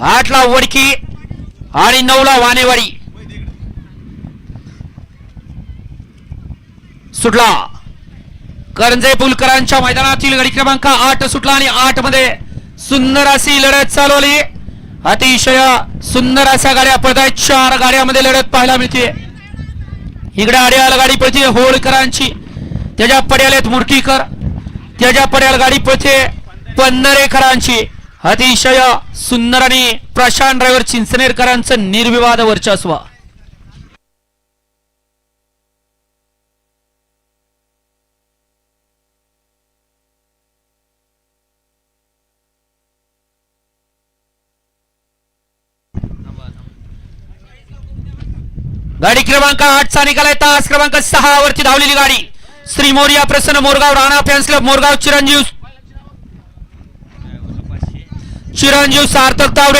आठला वडकी आणि नऊला वानेवाडी. सुटला. करंजे पुलकरांच्या मैदानातील गडी क्रमांक आठ सुटला आणि आठमध्ये सुंदर अशी लढत चालवली. अतिशय सुंदर अशा गाड्या पडतायत चार गाड्यामध्ये लढत पाहायला मिळते. इकडे आड्याला गाडी पळते होळकरांची. त्याच्या पड्यालेत मुरटीकर त्याच्या पड्याला गाडी पळते पन्नरेकरांची. अतिशय सुंदर आणि प्रशांत ड्रायव्हर चिंचनेरकरांचं निर्विवाद वर्चस्व. गाडी क्रमांक आठचा निकालाय तास क्रमांक सहा वरती धावलेली गाडी. श्री मोरिया प्रसन्न मोरगाव राणा फॅन्स क्लब मोरगाव चिरंजीव चिरंजीव सार्थक तावडे